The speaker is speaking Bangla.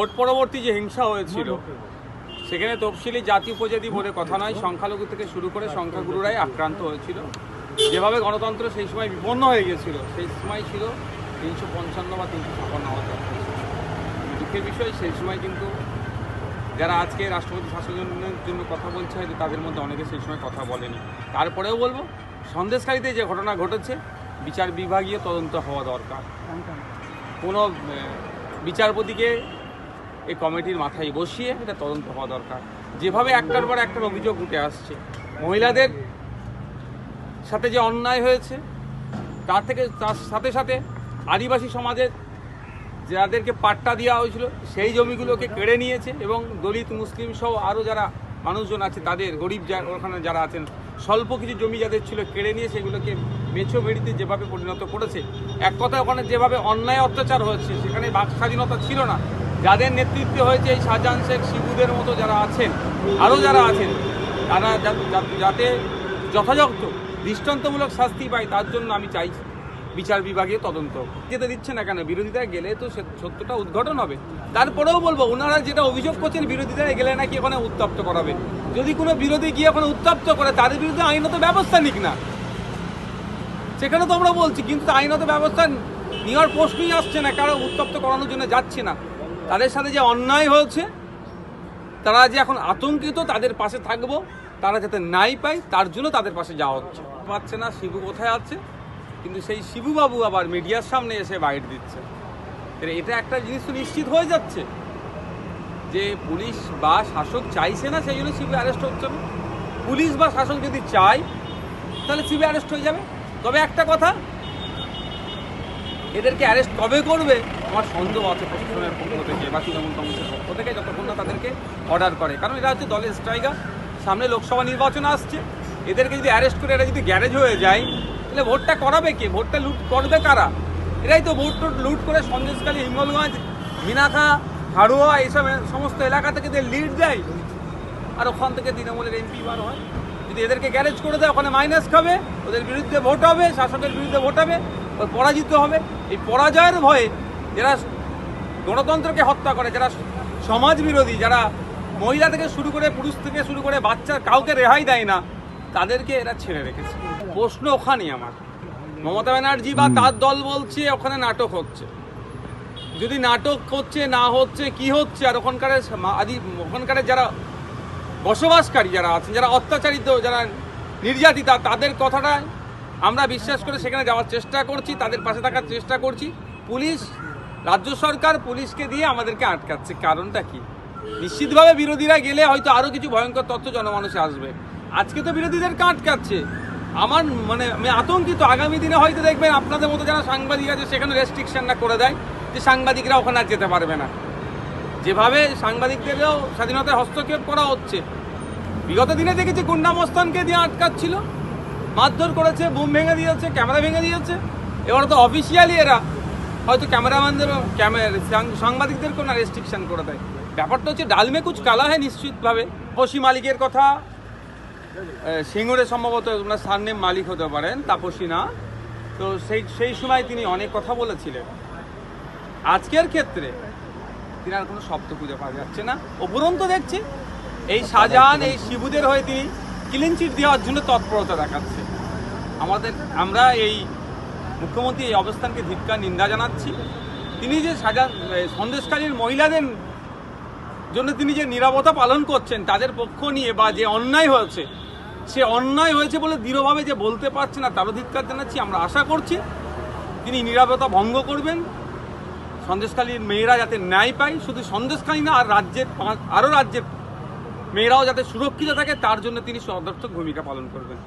ভোট পরবর্তী যে হিংসা হয়েছিল সেখানে তফসিলি জাতি উপজাতি বলে কথা নয় সংখ্যালঘু থেকে শুরু করে সংখ্যাগুরুরাই আক্রান্ত হয়েছিল। যেভাবে গণতন্ত্র সেই সময় বিপন্ন হয়ে গেছিল সেই সময় ছিল তিনশো পঞ্চান্ন বা তিনশো ছাপান্ন হাজার দুঃখের বিষয় সেই সময় কিন্তু যারা আজকে রাষ্ট্রপতি শাসনের জন্য কথা বলছে হয়তো তাদের মধ্যে অনেকে সেই সময় কথা বলেনি। তারপরেও বলব সন্দেশকারীতে যে ঘটনা ঘটেছে বিচার বিভাগীয় তদন্ত হওয়া দরকার। কোনো বিচারপতিকে এই কমিটির মাথায় বসিয়ে এটা তদন্ত হওয়া দরকার। যেভাবে একটার পর একটার অভিযোগ উঠে আসছে, মহিলাদের সাথে যে অন্যায় হয়েছে, তার থেকে তার সাথে সাথে আদিবাসী সমাজের যাদেরকে পাট্টা দেওয়া হয়েছিল, সেই জমিগুলোকে কেড়ে নিয়েছে এবং দলিত মুসলিম সহ আরও যারা মানুষজন আছে, তাদের, গরিব যা ওখানে যারা আছেন, স্বল্প কিছু জমি যাদের ছিল কেড়ে নিয়ে সেগুলোকে মেছো বেড়িতে যেভাবে পরিণত করেছে, এক কথা ওখানে যেভাবে অন্যায় অত্যাচার হয়েছে, সেখানে বাক স্বাধীনতা ছিল না যাদের নেতৃত্বে হয়েছে এই শাহজাহান শেখ শিবুদের মতো যারা আছেন, আরও যারা আছেন, তারা যাতে যথাযথ, দৃষ্টান্তমূলক শাস্তি পায়, তার জন্য আমি চাইছি বিচার বিভাগীয় তদন্ত। যেতে দিচ্ছে না কেন? বিরোধীরা গেলে তো সত্যটা উদ্ঘাটন হবে। তারপরেও বলব ওনারা যেটা অভিযোগ করছেন বিরোধীরা গেলে নাকি ওখানে উত্তপ্ত করাবে। যদি কোনো বিরোধী গিয়ে ওখানে উত্তপ্ত করে তাদের বিরুদ্ধে আইনত ব্যবস্থা নিক না। সেখানে তো আমরা বলছি, কিন্তু আইনত ব্যবস্থা নেওয়ার প্রশ্নই আসছে না, কারও উত্তপ্ত করানোর জন্য যাচ্ছে না। তাদের সাথে যে অন্যায় হয়েছে, তারা যে এখন আতঙ্কিত, তাদের পাশে থাকব, তারা যাতে নাই পায়, তার জন্য তাদের পাশে যাওয়া হচ্ছে। পাচ্ছে না, শিবু কোথায় আছে? কিন্তু সেই শিবুবাবু আবার মিডিয়ার সামনে এসে বাইট দিচ্ছে। এটা একটা জিনিস তো নিশ্চিত হয়ে যাচ্ছে, যে পুলিশ বা শাসক চাইছে না, সেই জন্য শিবু অ্যারেস্ট হচ্ছে না। পুলিশ বা শাসক যদি চায়, তাহলে শিবু অ্যারেস্ট হয়ে যাবে। তবে একটা কথা এদেরকে অ্যারেস্ট কবে করবে? আমার সন্দেহ আছে প্রশাসনের পক্ষ থেকে বা তৃণমূল কংগ্রেসের পক্ষ থেকে, যতক্ষণ না তাদেরকে অর্ডার করে। কারণ এরা হচ্ছে দলের স্ট্রাইকার সামনে লোকসভা নির্বাচন আসছে। এদেরকে যদি অ্যারেস্ট করে, এরা যদি গ্যারেজ হয়ে যায়, তাহলে ভোটটা করাবে কে? ভোটটা লুট করবে কারা? এরাই তো ভোট টোট লুট করে সন্দেশখালী, হিঙ্গলগঞ্জ, মিনাখা, হাড়ুয়া, এইসব সমস্ত এলাকা থেকে যে লিড দেয়, আর ওখান থেকে তৃণমূলের এমপি বার হয়। যদি এদেরকে গ্যারেজ করে দেয়, ওখানে মাইনাস খাবে, ওদের বিরুদ্ধে ভোট হবে, শাসকের বিরুদ্ধে ভোট হবে পরাজিত হবে। এই পরাজয়ের ভয়ে যারা গণতন্ত্রকে হত্যা করে, যারা সমাজ বিরোধী, যারা মহিলা থেকে শুরু করে পুরুষ থেকে শুরু করে বাচ্চা কাউকে রেহাই দেয় না, তাদেরকে এরা ছেড়ে রেখেছে। প্রশ্ন ওখানেই আমার। মমতা ব্যানার্জি বা তার দল বলছে, ওখানে নাটক হচ্ছে। যদি নাটক হচ্ছে, না হচ্ছে, কি হচ্ছে, আর ওখানকার আদি, ওখানকার যারা বসবাসকারী যারা আছেন, যারা অত্যাচারিত, যারা নির্যাতিতা, তাদের কথাটা আমরা বিশ্বাস করে সেখানে যাওয়ার চেষ্টা করছি, তাদের পাশে থাকার চেষ্টা করছি। পুলিশ, রাজ্য সরকার পুলিশকে দিয়ে আমাদেরকে আটকাচ্ছে। কারণটা কি? নিশ্চিতভাবে বিরোধীরা গেলে হয়তো আরও কিছু ভয়ঙ্কর তথ্য জনমানুষে আসবে। আজকে তো বিরোধীদেরকে আটকাচ্ছে। আমার মানে আমি আতঙ্কিত। আগামী দিনে হয়তো দেখবেন আপনাদের মতো যারা সাংবাদিক আছে, সেখানে রেস্ট্রিকশনটা করে দেয় যে সাংবাদিকরা ওখানে আর যেতে পারবে না। যেভাবে সাংবাদিকদেরও স্বাধীনতায় হস্তক্ষেপ করা হচ্ছে। বিগত দিনে দেখেছি গুন্ডামস্তানকে দিয়ে আটকাচ্ছিল। মারধর করেছে, বুম ভেঙে দিয়েছে, ক্যামেরা ভেঙে দিয়েছে। এবার তো অফিসিয়ালি এরা হয়তো ক্যামেরাম্যানদের সাংবাদিকদের কোনো রেস্ট্রিকশন করে দেয়। ব্যাপারটা হচ্ছে ডালমে কুচ কালা হয় নিশ্চিতভাবে। পশি মালিকের কথা সিঙ্গুরে সম্ভবত ওনার সারনেম মালিক হতে পারেন, তাপসী না। তো সেই সেই সময় তিনি অনেক কথা বলেছিলেন। আজকের ক্ষেত্রে তিনি আর কোনো শব্দ খুঁজে পাওয়া যাচ্ছে না। উপরন্ত দেখছি, এই শাহজাহান, এই শিবুদের হয়ে তিনি ক্লিন চিট দেওয়ার জন্য তৎপরতা দেখাচ্ছে। আমাদের, আমরা এই মুখ্যমন্ত্রী এই অবস্থানকে ধিক্কার, নিন্দা জানাচ্ছি। তিনি যে সাজা সন্দেশকারীর মহিলাদের জন্য তিনি যে নিরাপত্তা পালন করছেন, তাদের পক্ষ নিয়ে বা যে অন্যায় হয়েছে, সে অন্যায় হয়েছে বলে দৃঢ়ভাবে যে বলতে পারছে না, তারও ধিক্কার জানাচ্ছি। আমরা আশা করছি তিনি নিরাপত্তা ভঙ্গ করবেন। সন্দেশখালীর মেয়েরা যাতে ন্যায় পায়, শুধু সন্দেশখালী না, আর রাজ্যের আরও রাজ্যের মেয়েরাও যাতে সুরক্ষিত থাকে তার জন্য তিনি সদর্থক ভূমিকা পালন করবেন।